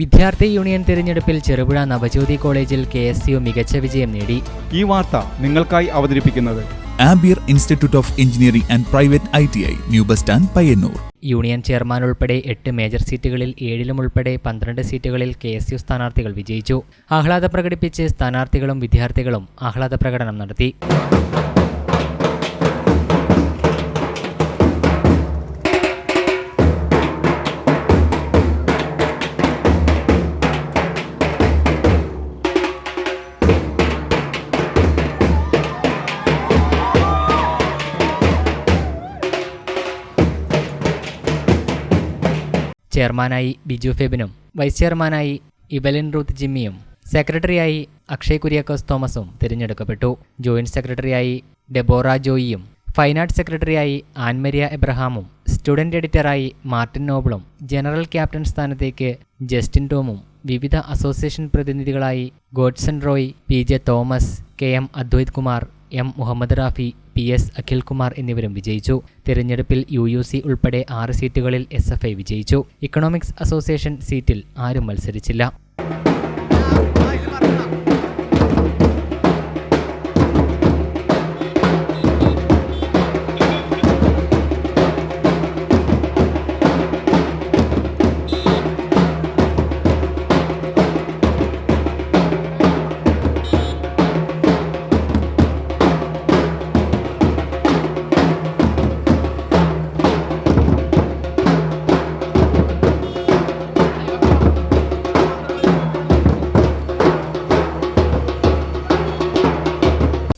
വിദ്യാർത്ഥി യൂണിയൻ തിരഞ്ഞെടുപ്പിൽ ചെറുപുഴ നവജ്യോതി കോളേജിൽ കെ എസ് യു മികച്ച വിജയം നേടി. ഈ വാർത്ത നിങ്ങൾക്കായി അവതരിപ്പിക്കുന്നത് Ampere institute of engineering and private I T I new bus stand Payyanur. Union chairman ഉൾപ്പെടെ എട്ട് മേജർ സീറ്റുകളിൽ ഏഴിലും ഉൾപ്പെടെ പന്ത്രണ്ട് സീറ്റുകളിൽ കെ എസ് യു സ്ഥാനാർത്ഥികൾ വിജയിച്ചു. ആഹ്ലാദ പ്രകടിപ്പിച്ച് സ്ഥാനാർത്ഥികളും വിദ്യാർത്ഥികളും ആഹ്ലാദ പ്രകടനം നടത്തി. ചെയർമാനായി ബിജു ഫെബിനും വൈസ് ചെയർമാനായി ഇബലിൻ റൂത്ത് ജിമ്മിയും സെക്രട്ടറിയായി അക്ഷയ് കുര്യാക്കോസ് തോമസും തിരഞ്ഞെടുക്കപ്പെട്ടു. ജോയിന്റ് സെക്രട്ടറിയായി ഡെബോറ ജോയിയും ഫൈൻ ആർട്സ് സെക്രട്ടറിയായി ആൻമരിയ എബ്രഹാമും സ്റ്റുഡന്റ് എഡിറ്ററായി മാർട്ടിൻ നോബിളും ജനറൽ ക്യാപ്റ്റൻ സ്ഥാനത്തേക്ക് ജസ്റ്റിൻ ടോമും വിവിധ association പ്രതിനിധികളായി Godson Roy P J Thomas K M Adwaith Kumar M Muhammad Rafi P S Akhilkumar എന്നിവരും വിജയിച്ചു. തിരഞ്ഞെടുപ്പിൽ യു യു സി ഉൾപ്പെടെ ആറ് സീറ്റുകളിൽ എസ് എഫ് ഐ വിജയിച്ചു. ഇക്കണോമിക്സ് അസോസിയേഷൻ സീറ്റിൽ ആരും മത്സരിച്ചില്ല.